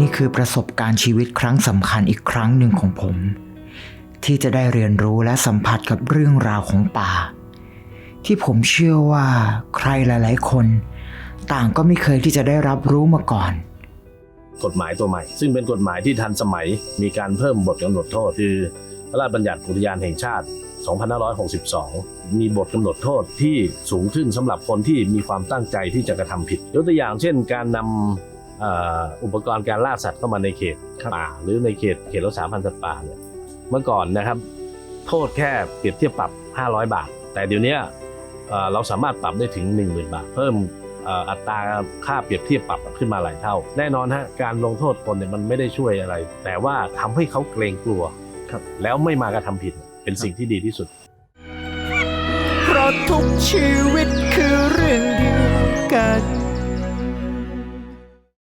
นี่คือประสบการณ์ชีวิตครั้งสำคัญอีกครั้งหนึ่งของผม ที่จะได้เรียนรู้และสัมผัสกับเรื่องราวของป่า ที่ผมเชื่อว่าใครหลาย ๆ คน ต่างก็ไม่เคยที่จะได้รับรู้มาก่อน กฎหมายตัวใหม่ ซึ่งเป็นกฎหมายที่ทันสมัยมีการเพิ่มบทกำหนดโทษคือพระราชบัญญัติอุทยานแห่งชาติ 2562 มีบทกำหนดโทษที่สูงขึ้นสำหรับคนที่มีความตั้งใจที่จะกระทำผิด ยกตัวอย่างเช่น การนำ อ่ออุปกรณ์การล่าสัตว์เข้ามาในเขตป่าหรือในเขตเขตรักษาพันธุ์สัตว์ป่าเนี่ยเมื่อก่อนนะครับ โทษแค่เปรียบเทียบปรับ 500 บาท แต่เดี๋ยวเนี้ยเอ่อเราสามารถปรับได้ถึง 10,000 บาท เพิ่มเอ่ออัตราค่าเปรียบเทียบปรับขึ้นมาหลายเท่า แน่นอนฮะการลงโทษคนเนี่ยมันไม่ได้ช่วยอะไร แต่ว่าทำให้เขาเกรงกลัวครับแล้วไม่มากระทำผิดเป็นสิ่งที่ดีที่สุด เพราะทุกชีวิตคือเรื่องเดียวกัน